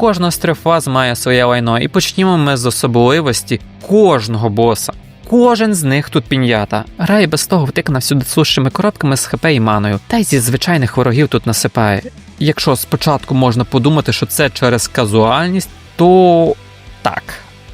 Кожна з трьох фаз має своє лайно, і почнімо ми з особливості кожного боса. Кожен з них тут пінята. Рай без того втикна всюди сушими коробками з хп і маною, та й зі звичайних ворогів тут насипає. Якщо спочатку можна подумати, що це через казуальність, то так.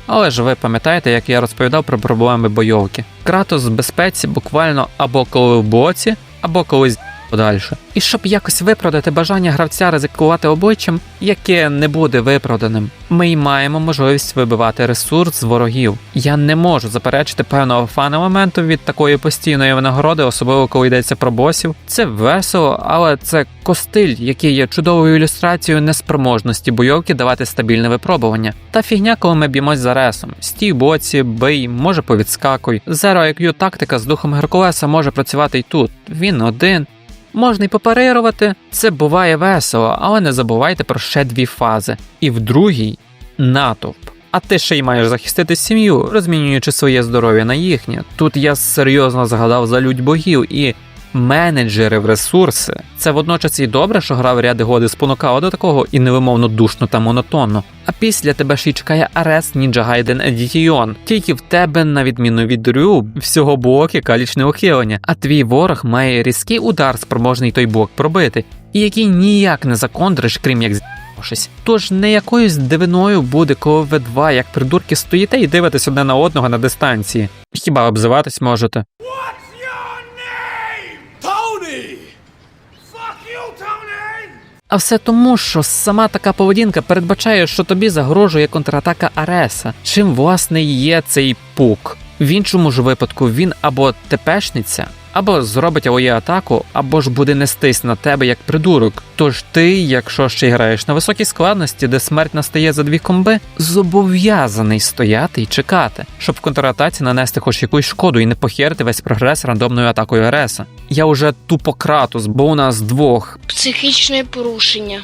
Але ж ви пам'ятаєте, як я розповідав про проблеми бойовки. Кратос в безпеці буквально або коли в боці, або колись подальше. І щоб якось виправдати бажання гравця ризикувати обличчям, яке не буде виправданим, ми й маємо можливість вибивати ресурс з ворогів. Я не можу заперечити певного фана моменту від такої постійної винагороди, особливо коли йдеться про босів. Це весело, але це костиль, який є чудовою ілюстрацією неспроможності бойовки давати стабільне випробування. Та фігня, коли ми б'ємось за ресом. Стій боці, бий, може повідскакуй. Zero IQ тактика з духом Геркулеса може працювати й тут. Він один. Можна й попарирувати, це буває весело, але не забувайте про ще дві фази. І в другій натовп. А ти ще й маєш захистити сім'ю, розмінюючи своє здоров'я на їхнє. Тут я серйозно згадав за людь богів і менеджери в ресурси. Це водночас і добре, що гра в ряди годи спонукала до такого і невимовно душно та монотонно. А після тебе ще й чекає Арест Ninja Gaiden Edition. Тільки в тебе, на відміну від Рю, всього блок калічне ухилення, а твій ворог має різкий удар, спроможний той блок пробити, і який ніяк не законтриш, крім як. Тож не якоюсь дивиною буде, коли ви два, як придурки, стоїте і дивитесь одне на одного на дистанції. Хіба обзиватись можете? А все тому, що сама така поведінка передбачає, що тобі загрожує контратака Ареса, чим власне є цей пук. В іншому ж випадку він або тепешниця, або зробить авоє атаку, або ж буде нестись на тебе як придурок. Тож ти, якщо ще граєш на високій складності, де смерть настає за дві комби, зобов'язаний стояти і чекати, щоб в контратаці нанести хоч якусь шкоду і не похерити весь прогрес рандомною атакою Ареса. Я уже тупо кратус, бо у нас двох Психічне порушення.